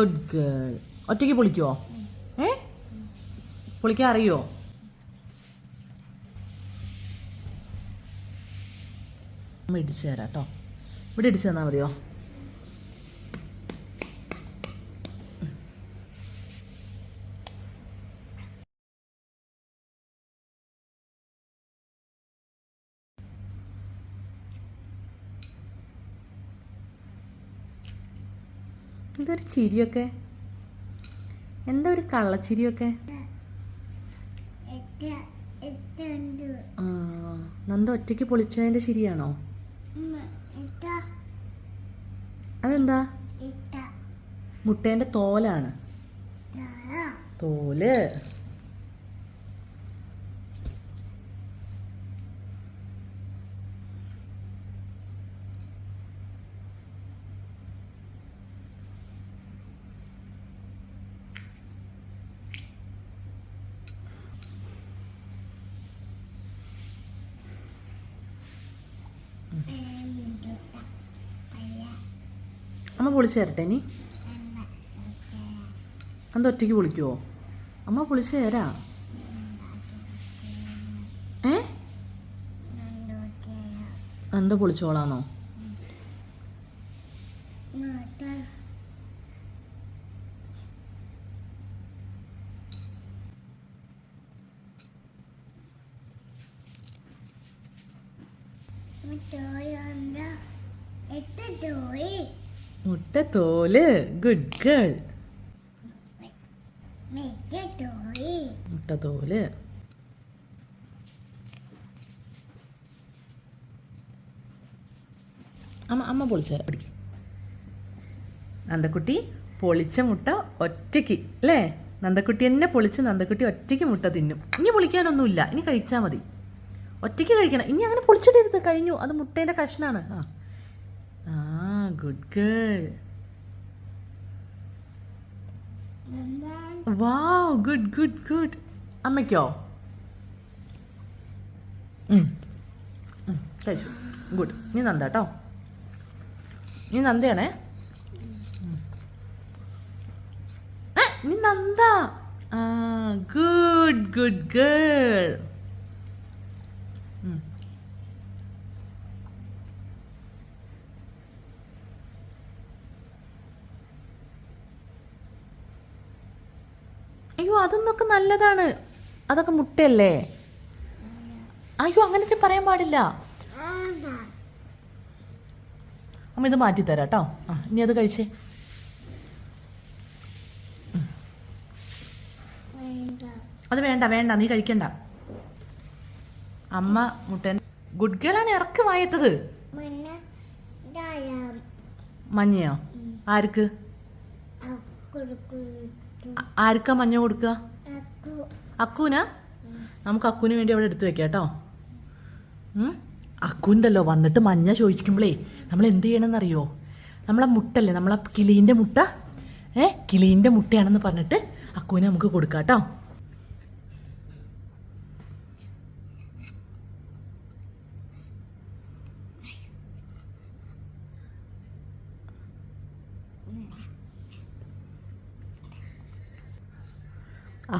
Good girl ഒറ്റയ്ക്ക് പൊളിക്കുവോ? ഏ? പൊളിക്കാൻ അറിയോ? ഇടിച്ചു തരാം കേട്ടോ ഇവിടെ ഇടിച്ചു തന്നാൽ മതിയോ? എന്തൊരു ചിരിയൊക്കെ? എന്താ ഒരു കള്ളച്ചിരിയൊക്കെ നന്ദ ഒറ്റയ്ക്ക് പൊളിച്ചതിന്റെ ശരിയാണോ? അതെന്താ? മുട്ടേന്റെ തോലാണ്. തോൽ. അമ്മ പൊളിച്ചു തരട്ടെ ഇനി? എന്താ ഒറ്റയ്ക്ക് പൊളിക്കുവോ? അമ്മ പൊളിച്ചു തരാ. നന്ദ പൊളിച്ചോളാന്നോ? മാട്ട മുട്ടോയുണ്ട് എട്ട തോയി മുട്ട തോൽ ഗുഡ് ഗേൾ മെറ്റ തോയി മുട്ട തോൽ അമ്മ അമ്മ പൊളിച്ചു തരാം. പിടിക്കും. നന്ദക്കുട്ടി പൊളിച്ച മുട്ട ഒറ്റയ്ക്ക് അല്ലേ? നന്ദക്കുട്ടി എന്നെ പൊളിച്ച് നന്ദക്കുട്ടി ഒറ്റയ്ക്ക് മുട്ട തിന്നും. ഇനി പൊളിക്കാനൊന്നുമില്ല. ഇനി കഴിച്ചാൽ മതി. ഒറ്റയ്ക്ക് കഴിക്കണം. ഇനി അങ്ങനെ പൊളിച്ചിടരുത് കഴിഞ്ഞു. അത് മുട്ടേന്റെ കഷ്ണാണ്. ആ. ആ good girl wow good good good അമ്മയ്ക്കോ? കഴിച്ചു. ഗുഡ് നീ നന്ദ കേട്ടോ. നീ നന്ദയാണേ. നീ നന്ദ. ആ ഗുഡ് ഗുഡ് ഗേൾ അയ്യോ അതൊന്നൊക്കെ നല്ലതാണ്. അതൊക്കെ മുട്ടയല്ലേ? അയ്യോ അങ്ങനത്തെ പറയാൻ പാടില്ല. അമ്മ ഇത് മാറ്റി തരാം കേട്ടോ. ആ ഇനി അത് കഴിച്ചേ. അത് വേണ്ട വേണ്ട നീ കഴിക്കണ്ട. അമ്മ മുട്ടൻ. ഗുഡ് ഗേളാണ് ഇറക്ക് വായത്തത്. മഞ്ഞയോ? ആർക്ക്? കൊടുക്കുന്നു. ആർക്കാ മഞ്ഞ കൊടുക്കുക? അക്കു അക്കൂനാ നമുക്ക് അക്കൂന് വേണ്ടി അവിടെ എടുത്തു വെക്കാം കേട്ടോ? അക്കുണ്ടല്ലോ വന്നിട്ട് മഞ്ഞ ചോദിക്കുമ്പോഴേ നമ്മൾ എന്ത് ചെയ്യണമെന്നറിയോ? നമ്മളെ മുട്ടല്ലേ നമ്മളെ കിളീന്റെ മുട്ട? ഏ കിളീന്റെ മുട്ടയാണെന്ന് പറഞ്ഞിട്ട് അക്കൂനെ നമുക്ക് കൊടുക്കാം കേട്ടോ. ആ